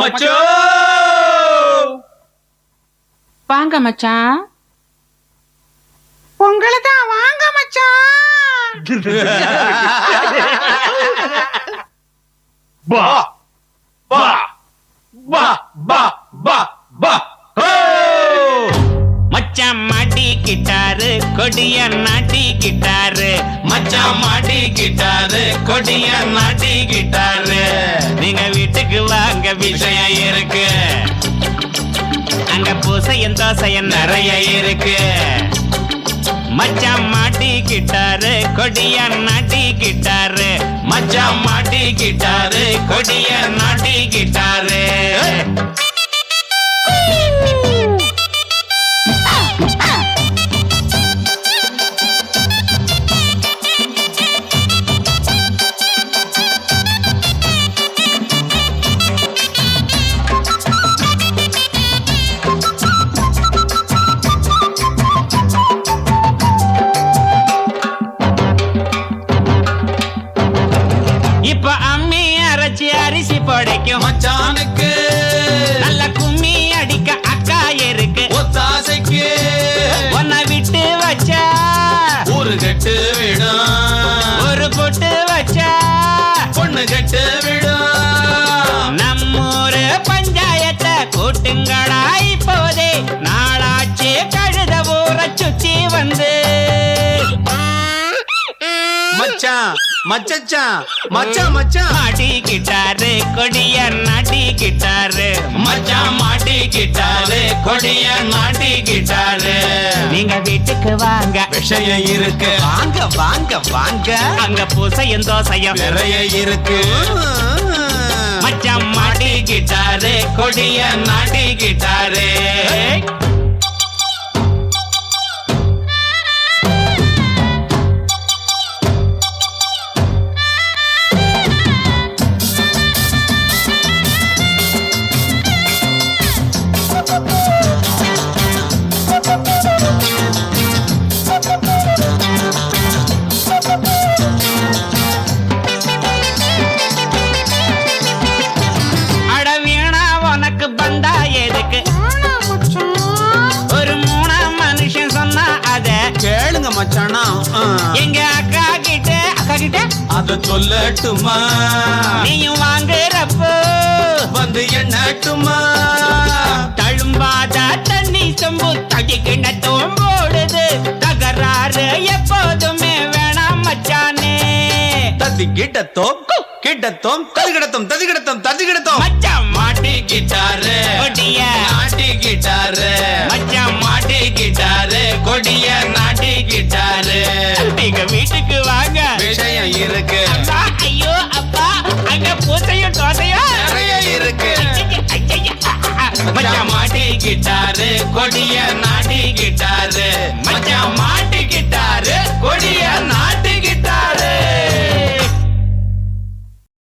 மச்சோ! வாங்க மச்சான் உங்களை தான் வாங்க மச்சான் பா பா பா பா பா பா! மச்சான் மாட்டிக்கிட்டாரு கொடிய நாட்டிக்கிட்டாரு மச்சான் மாட்டிக்கிட்டாரு கொடிய நாட்டிக்கிட்டாரு நீங்க வீட்டுக்கு வாங்க விஷயம் அங்க தோசையும் நிறைய இருக்கு. மச்சான் மாட்டிக்கிட்டாரு கொடிய நாட்டிக்கிட்டாரு மச்சான் மாட்டிக்கிட்டாரு கொடிய நாட்டிக்கிட்டாரு மச்சானுக்கு நல்ல கும்மி அடிக்க அக்கா இருக்கு. ஒத்தாசைக்கு உன்னை விட்டு வச்சா. ஊரு கெட்டு விடும். ஒரு பொட்டு வச்சா. பொண்ணு கெட்டு விடும். மச்சான் மச்சான் மச்சான் மச்சான். மாட்டிக்கிட்டாரு கொடிய நாட்டிக்கிட்டாரு மச்சான் மாட்டிக்கிட்டாரு கொடிய நாட்டிக்கிட்டாரு நீங்க வீட்டுக்கு வாங்க. விஷயம் இருக்கு. வாங்க வாங்க வாங்க. அங்க பூசையும் தோசையும். நிறைய இருக்கு. மச்சான் மாட்டிக்கிட்டாரு கொடிய நாட்டிக்கிட்டாரு எங்க அக்கா கிட்ட அக்கா கிட்ட? அத சொல்லட்டுமா? நீயும் வாங்குறப்போ. வந்து எண்ணட்டுமா? தழும்பாத தண்ணி சொம்பு தடி கிணத்தும் போடுது. தகராறு எப்போதுமே வேணாம் மச்சானே. தத்தி கிட்டத்தோம் கிட்டத்தோம் தது கிடத்தோம் தது கிடத்தோம் தது கிடத்தோம். மச்சான் மாட்டிக்கிட்டாரு கொடிய நீங்க வீட்டுக்கு வாங்க. விஷயம் இருக்கு. அப்பா, ஐயோ அப்பா அங்க பூசையும் தோசையும். நிறைய இருக்கு. மச்சான் மாட்டிக்கிட்டாரு கொடிய நாட்டிக்கிட்டாரு மச்சான் கொடிய